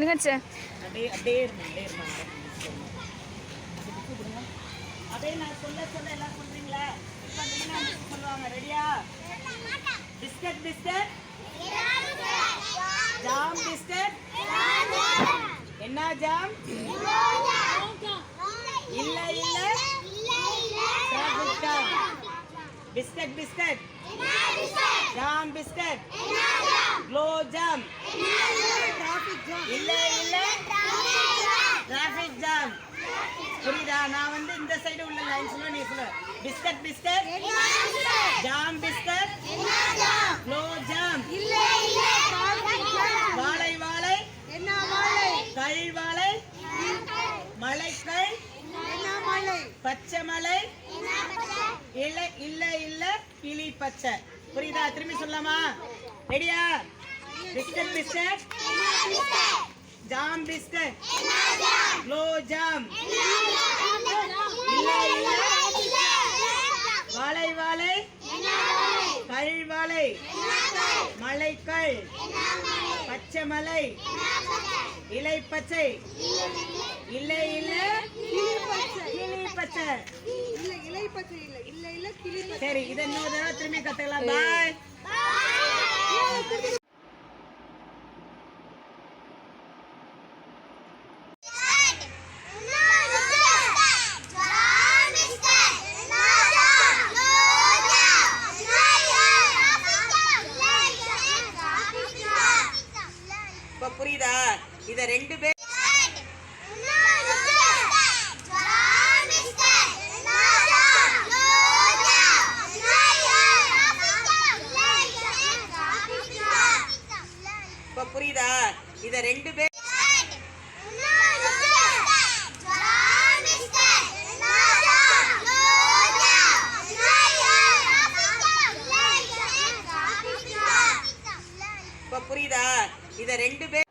இருங்க சார் அப்படியே நான் சொல்ல சொல்ல எல்லாம் சொல்றீங்களா? இப்ப சொல்லுவாங்க. ரெடியா பிஸ்கட் பிஸ்கட் ஜாம் பிஸ்கட் என்ன ஜாம் இல்ல இல்ல. Traffic jam. Biscuit biscuit jam biscuit gulab jam இல்ல இல்ல. டிராஃபிக் ஜாம் புரியுதா? நான் வந்து இந்த சைடு உள்ள லைன் சொல்ல நீ சொல்லு. பிஸ்கட் பிஸ்கட் ஜாம் பிஸ்கட் க்ளோ ஜாம் வாழை வாழை. கள் வாழை. மலைக்கள் பச்சை மலை. இல்ல இல்ல இல்ல. கிளி பச்சை. புரியுதா? திரும்பி சொல்லலாமா? ரெடியா பிஸ்கட் பிஸ்கட் ஜாம் பிஸ்கட் க்ளோ ஜாம் இல்ல இல்ல வாழை வாழை கள் வாழை மலைக்கள் பச்சை மலை இலை பச்சை இல்ல இல்ல கிளி பச்சை சரி இதை இன்னொரு தடவை திரும்பி கத்துக்கலாம். பாய் இப்ப புரியுதா? இத ரெண்டு பேர் இப்ப புரியுதா? இத ரெண்டு பேர் இப்ப புரியுதா? இத ரெண்டு பேர்